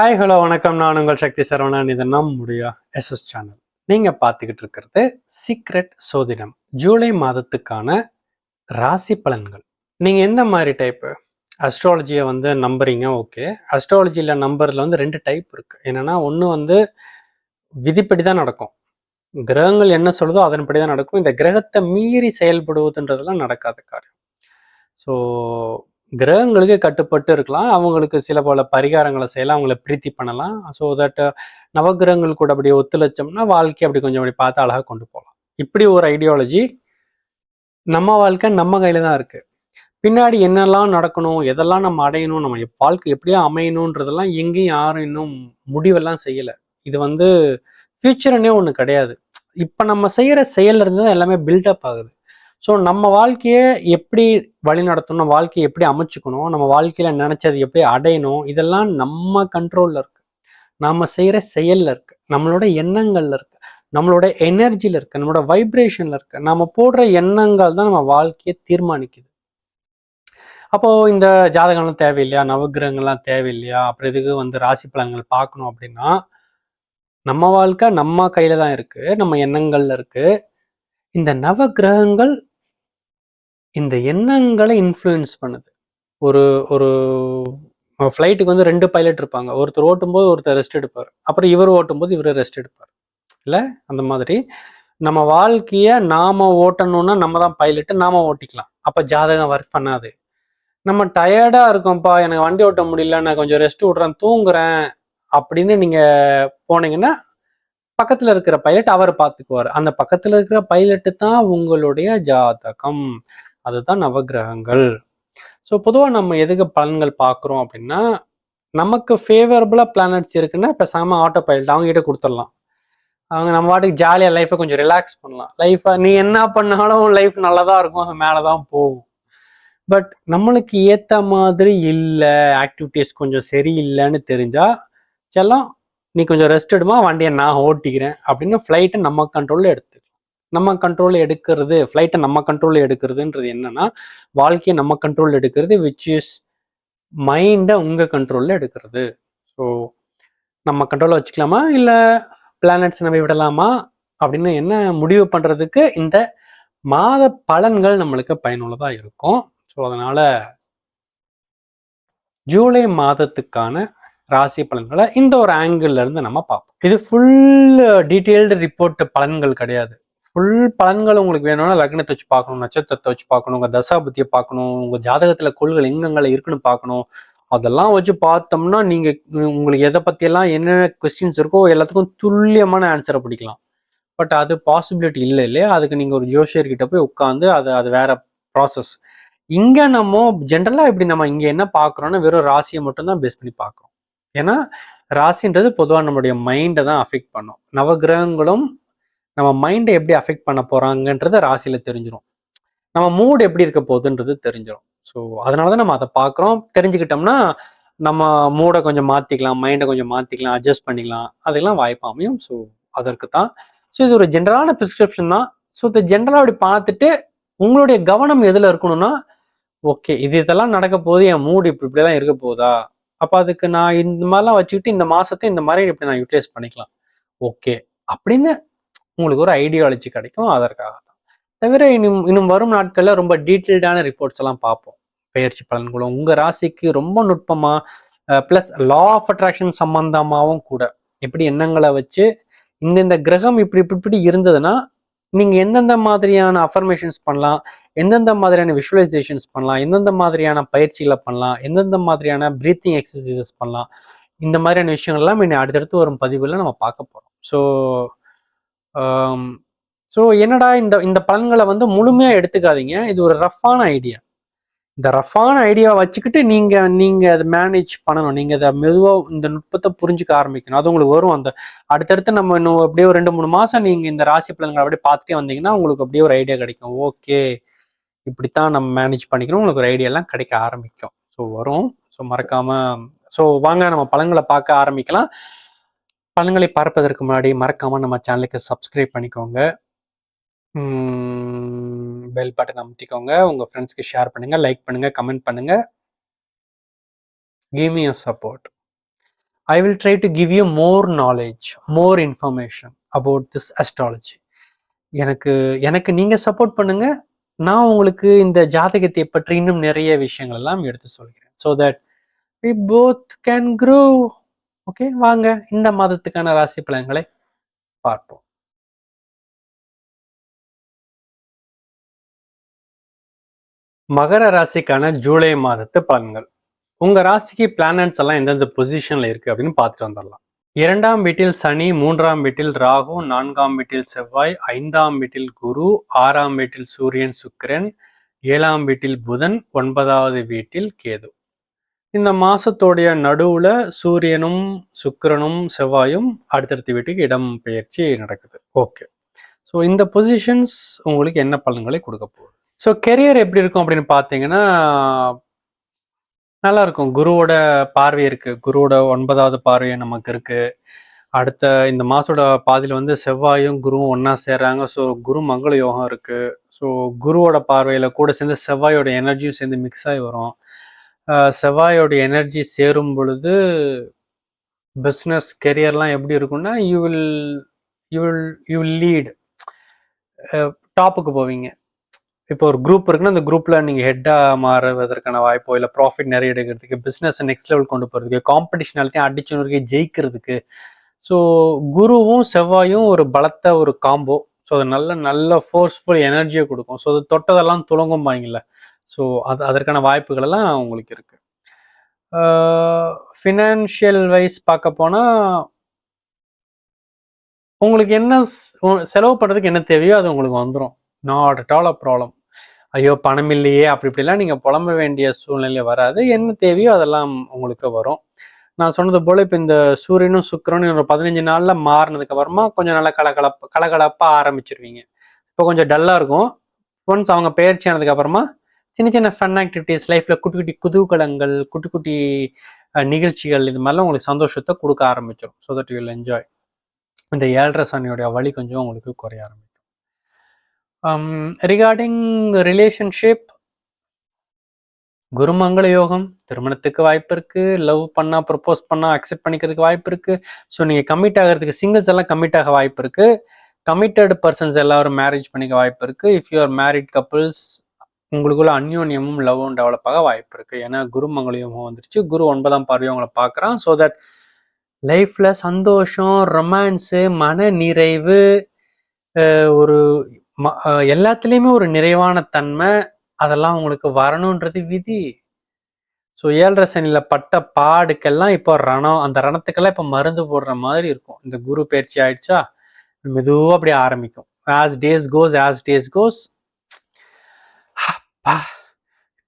Hi hello வணக்கம். நான் உங்கள் சக்தி சரவணன். இது நம்முடைய எஸ்எஸ் சேனல் நீங்கள் பார்த்துக்கிட்டு இருக்கிறது சீக்ரெட் சோதிடம். ஜூலை மாதத்துக்கான ராசி பலன்கள். நீங்கள் எந்த மாதிரி டைப்பு அஸ்ட்ராலஜியை வந்து நம்புறீங்க ஓகே அஸ்ட்ராலஜியில் நம்பரில் வந்து ரெண்டு டைப் இருக்குது என்னென்னா ஒன்று வந்து விதிப்படி தான் நடக்கும். கிரகங்கள் என்ன சொல்லுதோ அதன்படி தான் நடக்கும். இந்த கிரகத்தை மீறி செயல்படுவதுன்றதெல்லாம் நடக்காத காரியம். ஸோ கிரகங்களுக்கு கட்டுப்பட்டு இருக்கலாம். அவங்களுக்கு சில பல பரிகாரங்களை செய்யலாம். அவங்கள பிரீத்தி பண்ணலாம். ஸோ தட் நவகிரகங்கள் கூட அப்படி ஒத்துழைச்சோம்னா வாழ்க்கை அப்படி கொஞ்சம் அப்படி பார்த்து அழகாக கொண்டு போகலாம். இப்படி ஒரு ஐடியாலஜி நம்ம வாழ்க்கை நம்ம கையில் தான் இருக்குது பின்னாடி என்னெல்லாம் நடக்கணும் எதெல்லாம் நம்ம அடையணும் நம்ம வாழ்க்கை எப்படியோ அமையணுன்றதெல்லாம் எங்கேயும் யாரும் இன்னும் முடிவெல்லாம் செய்யலை. இது வந்து ஃபியூச்சர்னே ஒன்று கிடையாது. இப்போ நம்ம செய்கிற செயல்ல இருந்து தான் எல்லாமே பில்டப் ஆகுது. ஸோ நம்ம வாழ்க்கையை எப்படி வழி நடத்தணும் வாழ்க்கையை எப்படி அமைச்சுக்கணும் நம்ம வாழ்க்கையில் நினைச்சது எப்படி அடையணும் இதெல்லாம் நம்ம கண்ட்ரோலில் இருக்கு. நாம் செய்கிற செயலில் இருக்கு. நம்மளோட எண்ணங்களில் இருக்கு. நம்மளோட எனர்ஜியில் இருக்கு. நம்மளோட வைப்ரேஷனில் இருக்கு. நம்ம போடுற எண்ணங்கள் தான் நம்ம வாழ்க்கையை தீர்மானிக்குது. அப்போது இந்த ஜாதகம்லாம் தேவையில்லையா? நவகிரகங்கள்லாம் தேவையில்லையா? அப்புறம் இதுக்கு வந்து ராசி பலன்கள் பார்க்கணும் அப்படின்னா நம்ம வாழ்க்கை நம்ம கையில் தான் இருக்குது நம்ம எண்ணங்களில் இருக்குது இந்த நவகிரகங்கள் இந்த எண்ணங்களை இன்ஃப்ளூயன்ஸ் பண்ணுது. ஒரு ஒரு ஃப்ளைட்டுக்கு வந்து ரெண்டு பைலட் இருப்பாங்க. ஒருத்தர் ஓட்டும்போது ஒருத்தர் ரெஸ்ட் எடுப்பார். அப்புறம் இவர் ஓட்டும்போது இவர் ரெஸ்ட் எடுப்பார். இல்லை? அந்த மாதிரி. நம்ம வாழ்க்கையை நாம ஓட்டணும்னா நம்ம தான் பைலட்டு நாம ஓட்டிக்கலாம். அப்போ ஜாதகம் ஒர்க் பண்ணாது. நம்ம டயர்டாக இருக்கோம்ப்பா எனக்கு வண்டி ஓட்ட முடியல நான் கொஞ்சம் ரெஸ்ட் விட்றேன் தூங்குறேன் அப்படின்னு நீங்கள் போனீங்கன்னா பக்கத்தில் இருக்கிற பைலட் அவர் பார்த்துக்குவார். அந்த பக்கத்தில் இருக்கிற பைலட்டு தான் உங்களுடைய ஜாதகம். அதுதான் நவகிரகங்கள். ஸோ பொதுவாக நம்ம எதுக்கு பலன்கள் பார்க்குறோம் அப்படின்னா நமக்கு ஃபேவரபுளாக பிளானட்ஸ் இருக்குன்னா பேசாம ஆட்டோ பைலட் அவங்க கிட்ட கொடுத்துடலாம். அவங்க நம்ம வாட்டுக்கு ஜாலியாக லைஃப்பை கொஞ்சம் ரிலாக்ஸ் பண்ணலாம். லைஃப்பை நீ என்ன பண்ணாலும் லைஃப் நல்லா தான் இருக்கும் அது மேலே தான் போகும். பட் நம்மளுக்கு ஏற்ற மாதிரி இல்லை ஆக்டிவிட்டீஸ் கொஞ்சம் சரியில்லைன்னு தெரிஞ்சால் செல்லம் நீ கொஞ்சம் ரெஸ்ட் எடுமா வண்டியை நான் ஓட்டிக்கிறேன் அப்படின்னு ஃப்ளைட்டை நம்ம கண்ட்ரோலில் எடுத்து நம்ம கண்ட்ரோலில் எடுக்கிறது ஃப்ளைட்டை நம்ம கண்ட்ரோலில் எடுக்கிறதுன்றது என்னன்னா வாழ்க்கையை நம்ம கண்ட்ரோல் எடுக்கிறது விச் இஸ் மைண்டை உங்கள் கண்ட்ரோலில் எடுக்கிறது. ஸோ நம்ம கண்ட்ரோலில் வச்சுக்கலாமா? இல்லை பிளானட்ஸ் நம்ம விடலாமா? அப்படின்னு என்ன முடிவு பண்ணுறதுக்கு இந்த மாத பலன்கள் நம்மளுக்கு பயனுள்ளதாக இருக்கும். ஸோ அதனால் ஜூலை மாதத்துக்கான ராசி பலன்களை இந்த ஒரு ஆங்கிள் இருந்து நம்ம பார்ப்போம். இது ஃபுல் டீட்டெயில்டு ரிப்போர்ட் பலன்கள் கிடையாது. ஃபுல் பலன்கள் உங்களுக்கு வேணும்னா லக்னத்தை வச்சு பார்க்கணும் நட்சத்திரத்தை வச்சு பார்க்கணும் உங்கள் தசாபத்தியை பார்க்கணும் உங்கள் ஜாதகத்தில் கொள்கள் எங்கெங்கெல்லாம் இருக்குன்னு பார்க்கணும். அதெல்லாம் வச்சு பார்த்தோம்னா நீங்கள் உங்களுக்கு எதை பற்றியெல்லாம் என்னென்ன கொஸ்டின்ஸ் இருக்கோ எல்லாத்துக்கும் துல்லியமான ஆன்சரை பிடிக்கலாம். பட் அது பாசிபிலிட்டி இல்லை இல்லையா? அதுக்கு நீங்கள் ஒரு ஜோஷியர்கிட்ட போய் உட்காந்து அது அது வேற ப்ராசஸ் இங்கே நம்ம ஜென்ரலாக இப்படி நம்ம இங்கே என்ன பார்க்குறோன்னா வெறும் ராசியை மட்டும்தான் பேஸ் பண்ணி பார்க்குறோம். ஏன்னா ராசின்றது பொதுவாக நம்மளுடைய மைண்டை தான் அஃபெக்ட் பண்ணும். நவகிரகங்களும் நம்ம மைண்டை எப்படி அஃபெக்ட் பண்ண போறாங்கன்றது ராசியில தெரிஞ்சிடும் நம்ம மூட் எப்படி இருக்க போகுதுன்றது தெரிஞ்சிடும் ஸோ அதனால தான் நம்ம அதை பார்க்குறோம் தெரிஞ்சுக்கிட்டோம்னா நம்ம மூடை கொஞ்சம் மாற்றிக்கலாம் மைண்டை கொஞ்சம் மாற்றிக்கலாம் அட்ஜஸ்ட் பண்ணிக்கலாம். அதெல்லாம் வாய்ப்பு அமையும். ஸோ அதற்கு தான் ஸோ இது ஒரு ஜென்ரலான ப்ரிஸ்கிரிப்ஷன் தான். ஸோ இந்த ஜென்ரலாக அப்படி பார்த்துட்டு உங்களுடைய கவனம் எதில் இருக்கணும்னா ஓகே இது இதெல்லாம் நடக்க போது என் மூடு இப்படி இப்படிலாம் இருக்க போதா அப்போ அதுக்கு நான் இந்த மாதிரிலாம் வச்சுக்கிட்டு இந்த மாசத்தை இந்த மாதிரி இப்படி நான் யூட்டிலைஸ் பண்ணிக்கலாம். ஓகே அப்படின்னு உங்களுக்கு ஒரு ஐடியாலஜி கிடைக்கும் அதற்காக தான் தவிர இன்னும் இன்னும் வரும் நாட்களில் ரொம்ப டீட்டெயில்டான ரிப்போர்ட்ஸ் எல்லாம் பார்ப்போம். பயிற்சி பலன்களும். உங்கள் ராசிக்கு ரொம்ப நுட்பமாக ப்ளஸ் லா ஆஃப் அட்ராக்ஷன் சம்பந்தமாகவும் கூட எப்படி எண்ணங்களை வச்சு இந்தந்த கிரகம் இப்படி இப்படி இப்படி இருந்ததுன்னா நீங்கள் எந்தெந்த மாதிரியான அஃபர்மேஷன்ஸ் பண்ணலாம் எந்தெந்த மாதிரியான விஷுவலைசேஷன்ஸ் பண்ணலாம் எந்தெந்த மாதிரியான பயிற்சிகளை பண்ணலாம் எந்தெந்த மாதிரியான ப்ரீத்திங் எக்ஸசைசஸ் பண்ணலாம் இந்த மாதிரியான விஷயங்கள்லாம் இன்னும் அடுத்தடுத்து வரும் பதிவில் நம்ம பார்க்க போகிறோம் ஸோ ஸோ என்னடா இந்த இந்த பலன்களை வந்து முழுமையாக எடுத்துக்காதீங்க. இது ஒரு ரஃப்பான ஐடியா இந்த ரஃப்பான ஐடியாவை வச்சுக்கிட்டு நீங்கள் நீங்கள் அதை மேனேஜ் பண்ணணும். நீங்கள் அதை மெதுவாக இந்த நுட்பத்தை புரிஞ்சுக்க ஆரம்பிக்கணும். அது உங்களுக்கு வரும். அந்த அடுத்தடுத்து நம்ம இன்னும் அப்படியே ஒரு ரெண்டு மூணு மாதம் நீங்கள் இந்த ராசி பலன்களை அப்படியே பார்த்துட்டே வந்தீங்கன்னா உங்களுக்கு அப்படியே ஒரு ஐடியா கிடைக்கும். ஓகே இப்படித்தான் நம்ம மேனேஜ் பண்ணிக்கணும். உங்களுக்கு ஒரு ஐடியாலாம் கிடைக்க ஆரம்பிக்கும். ஸோ வரும். ஸோ மறக்காமல் ஸோ வாங்க நம்ம பழங்களை பார்க்க ஆரம்பிக்கலாம். பழங்களை பார்ப்பதற்கு முன்னாடி மறக்காம நம்ம சேனலுக்கு சப்ஸ்கிரைப் பண்ணிக்கோங்க. பெல் பட்டன் அமுத்திக்கோங்க. உங்க ஃப்ரெண்ட்ஸ்க்கு ஷேர் பண்ணுங்க லைக் பண்ணுங்க கமெண்ட் பண்ணுங்க. Give me your support I will try to give you more knowledge more information about this astrology எனக்கு எனக்கு நீங்க சப்போர்ட் பண்ணுங்க. நான் உங்களுக்கு இந்த ஜாதகத்தை பற்றி இன்னும் நிறைய விஷயங்கள் எல்லாம் எடுத்து சொல்கிறேன். So that we both can grow okay வாங்க. இந்த மாதத்துக்கான ராசி பலன்களை பார்ப்போம். மகர ராசிக்கான ஜூலை மாதத்து பலன்கள். உங்க ராசிக்கு பிளானட்ஸ் எல்லாம் எந்தெந்த பொசிஷன்ல இருக்கு அப்படின்னு பார்த்துட்டு வந்துடலாம். இரண்டாம் வீட்டில் சனி மூன்றாம் வீட்டில் ராகு நான்காம் வீட்டில் செவ்வாய் ஐந்தாம் வீட்டில் குரு ஆறாம் வீட்டில் சூரியன் சுக்கிரன் ஏழாம் வீட்டில் புதன் ஒன்பதாவது வீட்டில் கேது. இந்த மாசத்தோடைய நடுவுல சூரியனும் சுக்கிரனும் செவ்வாயும் அடுத்தடுத்த வீட்டுக்கு இடம் பெயர்ச்சி நடக்குது. ஓகே ஸோ இந்த பொசிஷன்ஸ் உங்களுக்கு என்ன பலன்களை கொடுக்க போகுது? ஸோ கெரியர் எப்படி இருக்கும் அப்படின்னு பார்த்தீங்கன்னா நல்லா இருக்கும். குருவோட பார்வை இருக்கு. குருவோட ஒன்பதாவது பார்வை நமக்கு இருக்கு. அடுத்த இந்த மாசோட பாதியில் வந்து செவ்வாயும் குருவும் ஒன்றா சேர்றாங்க. ஸோ குரு மங்கள யோகம் இருக்கு. ஸோ குருவோட பார்வையில கூட சேர்ந்து செவ்வாயோட எனர்ஜியும் சேர்ந்து மிக்ஸ் ஆகி வரும். செவ்வாயோடைய செவ்வாயோட எனர்ஜி சேரும் பொழுது பிஸ்னஸ் கெரியர்லாம் எப்படி இருக்கும்னா you will you will you will lead டாப்புக்கு போவீங்க. இப்போ ஒரு குரூப் இருக்குன்னா அந்த குரூப்பில் நீங்கள் ஹெட்டாக மாறுவதற்கான வாய்ப்போ இல்லை ப்ராஃபிட் நிறைய எடுக்கிறதுக்கு பிஸ்னஸ் நெக்ஸ்ட் லெவல் கொண்டு போகிறதுக்கு காம்படிஷன் எல்லாத்தையும் அடிச்சு நொறுக்கி ஜெயிக்கிறதுக்கு. ஸோ குருவும் செவ்வாயும் ஒரு பலத்த ஒரு காம்போ ஸோ அது நல்ல நல்ல ஃபோர்ஸ்ஃபுல் எனர்ஜியை கொடுக்கும். ஸோ அது தொட்டதெல்லாம் துளங்கும் பாங்கல்ல ஸோ அது அதற்கான வாய்ப்புகள் எல்லாம் உங்களுக்கு இருக்கு. ஃபினான்ஷியல் வைஸ் பார்க்க போனால் உங்களுக்கு என்ன உ- செலவு பண்ணுறதுக்கு என்ன தேவையோ அது உங்களுக்கு வந்துடும் not at all a problem ஐயோ பணம் இல்லையே அப்படி இப்படிலாம் நீங்கள் புலம்ப வேண்டிய சூழ்நிலை வராது. என்ன தேவையோ அதெல்லாம் உங்களுக்கு வரும். நான் சொன்னது போல் இப்போ இந்த சூரியனும் சுக்கிரனும் ஒரு பதினஞ்சு நாளில் மாறினதுக்கு அப்புறமா கொஞ்சம் நல்லா கலகலப்பு கலகலப்பாக ஆரம்பிச்சிருவீங்க. இப்போ கொஞ்சம் டல்லாக இருக்கும். ஒன்ஸ் அவங்க பயிற்சி ஆனதுக்கு அப்புறமா சின்ன சின்ன ஃபன் ஆக்டிவிட்டீஸ் லைஃப்ல குட்டி குட்டி குதூகலங்கள் குட்டி குட்டி நிகழ்ச்சிகள் இது மாதிரிலாம் உங்களுக்கு சந்தோஷத்தை கொடுக்க ஆரம்பிச்சிடும் ஸோ தட் யூல் என்ஜாய் இந்த ஏழரை சனியோடைய வழி கொஞ்சம் உங்களுக்கு குறைய ஆரம்பிக்கும். ரிகார்டிங் ரிலேஷன்ஷிப் குருமங்கள யோகம் திருமணத்துக்கு வாய்ப்பு இருக்கு. லவ் பண்ணா ப்ரப்போஸ் பண்ணா அக்செப்ட் பண்ணிக்கிறதுக்கு வாய்ப்பு இருக்கு. ஸோ நீங்க கமிட் ஆகிறதுக்கு சிங்கிள்ஸ் எல்லாம் கமிட் ஆக வாய்ப்பு இருக்கு. கமிட்டட் பர்சன்ஸ் எல்லாரும் மேரேஜ் பண்ணிக்க வாய்ப்பு இருக்கு. If you are married couples உங்களுக்குள்ள அந்யோன்யமும் லவ்வும் டெவலப் ஆக வாய்ப்பு இருக்கு. ஏன்னா குரு மங்கள வந்துருச்சு. குரு ஒன்பதாம் பார்வையை உங்களை பார்க்குறான். ஸோ தட் லைஃப்ல சந்தோஷம் ரொமான்ஸு மன நிறைவு ஒரு ம- எல்லாத்துலேயுமே ஒரு நிறைவான தன்மை அதெல்லாம் உங்களுக்கு வரணுன்றது விதி. ஸோ ஏழரை சனியில் பட்ட பாடுக்கெல்லாம் இப்போ ரணம். அந்த ரணத்துக்கெல்லாம் இப்போ மருந்து போடுற மாதிரி இருக்கும். இந்த குரு பயிற்சி ஆயிடுச்சா? மெதுவாக அப்படி ஆரம்பிக்கும். As days goes as days goes அப்பா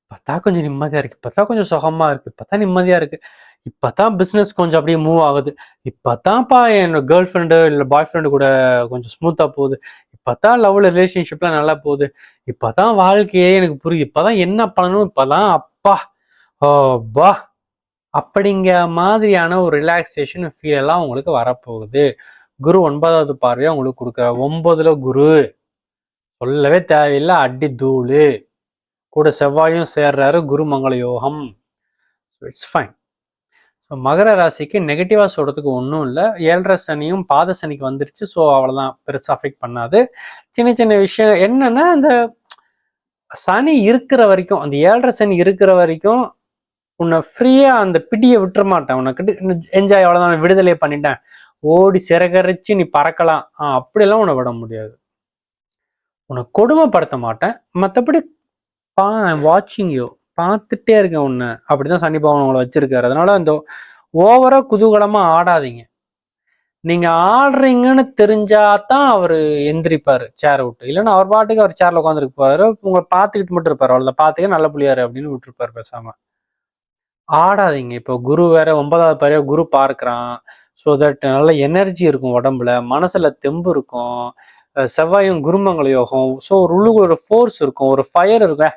இப்பதான் கொஞ்சம் நிம்மதியாக இருக்குது இப்பதான் கொஞ்சம் சுகமாக இருக்குது இப்போ தான் நிம்மதியாக இருக்குது இப்போ தான் பிஸ்னஸ் கொஞ்சம் அப்படியே மூவ் ஆகுது. இப்போ தான்ப்பா என்னோட கேர்ள் ஃப்ரெண்டு இல்லை பாய் ஃப்ரெண்டு கூட கொஞ்சம் ஸ்மூத்தாக போகுது. இப்போ தான் லவ்வில் ரிலேஷன்ஷிப்லாம் நல்லா போகுது. இப்போ தான் வாழ்க்கையே எனக்கு புரியுது. இப்போ தான் என்ன பண்ணணும்? இப்பதான் அப்பா. பா அப்படிங்கிற மாதிரியான ஒரு ரிலாக்ஸேஷன் ஃபீல் எல்லாம் உங்களுக்கு வரப்போகுது. குரு ஒன்பதாவது பார்வையாக உங்களுக்கு கொடுக்குற ஒன்பதுல குரு. சொல்லவே தேவையில்லை. அடி தூளு. கூட செவ்வாயும் சேர்றாரு. குருமங்கள யோகம். இட்ஸ் ஃபைன் ஸோ மகர ராசிக்கு நெகட்டிவாக சொல்கிறதுக்கு ஒன்றும் இல்லை. ஏழரை சனியும் பாத சனிக்கு வந்துருச்சு. ஸோ அவ்வளோதான் பெருசாக அஃபெக்ட் பண்ணாது. சின்ன சின்ன விஷயம் என்னன்னா அந்த சனி இருக்கிற வரைக்கும் அந்த ஏழரை சனி இருக்கிற வரைக்கும் உன்னை ஃப்ரீயாக அந்த பிடியை விட்டுற மாட்டேன். உனக்கு என்ஜாய் அவ்வளோதான் விடுதலை பண்ணிட்டேன். ஓடி சிறகரிச்சு நீ பறக்கலாம். ஆ, அப்படியெல்லாம் உன்னை விட முடியாது. உன்னை கொடுமைப்படுத்த மாட்டேன். மற்றபடி பா வாட்சிங் யூ பார்த்துட்டே இருக்கேன் உன்னை. அப்படிதான் சனி பகவான் உங்களை வச்சிருக்காரு. அதனால அந்த ஓவரா குதூகலமா ஆடாதீங்க. நீங்க ஆடுறீங்கன்னு தெரிஞ்சாதான் அவரு எந்திரிப்பாரு சேரை விட்டு. இல்லைன்னா அவர் பாட்டுக்கு அவர் சேர்ல உட்காந்துருக்கு போறாரு. உங்களை பார்த்துக்கிட்டு மட்டும் இருப்பாரு. அவ்வளோ பார்த்துக்க நல்ல புள்ளியாரு அப்படின்னு விட்டுருப்பாரு பேசாம. ஆடாதீங்க. இப்போ குரு வேற ஒன்பதாவது பாரு குரு பார்க்குறான். ஸோ தட் நல்ல எனர்ஜி இருக்கும் உடம்புல. மனசுல தெம்பு இருக்கும். செவ்வாயும் குருமங்கள யோகம். ஸோ ஒரு உள்ளுக்குள்ள ஒரு ஃபோர்ஸ் இருக்கும் ஒரு ஃபயர் இருக்கும்.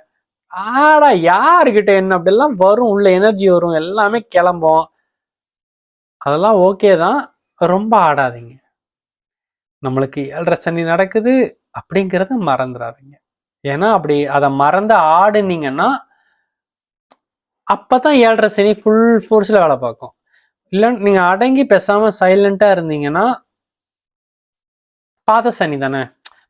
ஆடா யாருக்கிட்ட என்ன அப்படிலாம் வரும் உள்ள எனர்ஜி வரும் எல்லாமே கிளம்பும். அதெல்லாம் ஓகே தான். ரொம்ப ஆடாதீங்க. நம்மளுக்கு ஏழரை சனி நடக்குது அப்படிங்கிறத மறந்துடாதீங்க ஏன்னா அப்படி அதை மறந்து ஆடுனீங்கன்னா அப்பதான் ஏழரை சனி ஃபுல் ஃபோர்ஸ்ல வேலை பார்க்கும். இல்லை நீங்க அடங்கி பேசாம சைலண்டா இருந்தீங்கன்னா பாத சனி தானே?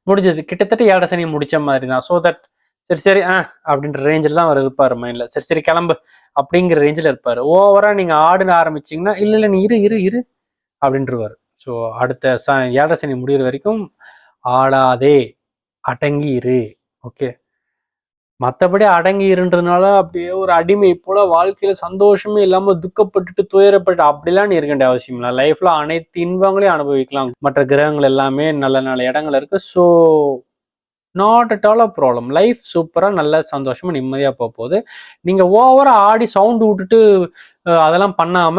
முடிஞ்சது. கிட்டத்தட்ட ஏழை சனி முடிச்ச மாதிரி தான். ஸோ தட் சரி சரி ஆ அப்படின்ற ரேஞ்சில் தான் அவர் இருப்பார் மைண்டில் சரி சரி கிளம்பு. அப்படிங்கிற ரேஞ்சில் இருப்பார். ஓவராக நீங்கள் ஆடுன ஆரம்பிச்சீங்கன்னா இல்லை இல்லை நீ இரு இரு இரு அப்படின்றவார். ஸோ அடுத்த ச ஏழரை சனி முடிகிற வரைக்கும் ஆடாதே அடங்கி இரு. ஓகே மற்றபடி அடங்கி இருன்றதுனால அப்படியே ஒரு அடிமை போல வாழ்க்கையில சந்தோஷமே இல்லாம துக்கப்பட்டுட்டு துயரப்பட்டு அப்படிலாம் நீ இருக்க வேண்டிய அவசியம் இல்லை. லைஃப்ல அனைத்து இன்பங்களையும் அனுபவிக்கலாம். மற்ற கிரகங்கள் எல்லாமே நல்ல நல்ல இடங்கள் இருக்கு. So not at all a problem life சூப்பராக நல்ல சந்தோஷமா நிம்மதியாக போக போகுது. நீங்கள் ஓவராக ஆடி சவுண்ட் விட்டுட்டு அதெல்லாம் பண்ணாம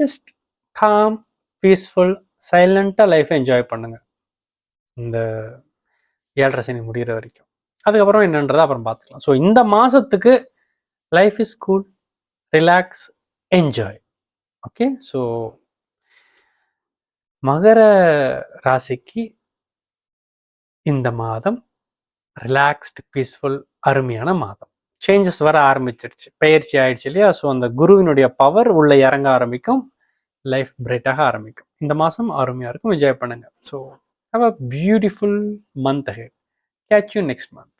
ஜஸ்ட் காம் பீஸ்ஃபுல் சைலண்டா லைஃப்பை என்ஜாய் பண்ணுங்க. இந்த ஏழரை சனி முடிகிற வரைக்கும். அதுக்கப்புறம் என்னன்றதை அப்புறம் பார்த்துக்கலாம். ஸோ இந்த மாதத்துக்கு life is cool relax enjoy okay so மகர ராசிக்கு இந்த மாதம் ரிலாக்ஸ்டு பீஸ்ஃபுல் அருமையான மாதம். சேஞ்சஸ் வர ஆரம்பிச்சிருச்சு. பயிற்சி ஆயிடுச்சு இல்லையா? ஸோ அந்த குருவினுடைய பவர் உள்ள இறங்க ஆரம்பிக்கும். லைஃப் பிரைட்டாக ஆரம்பிக்கும். இந்த மாதம் அருமையாக இருக்கும். என்ஜாய் பண்ணுங்க. So have a beautiful month ahead catch you next month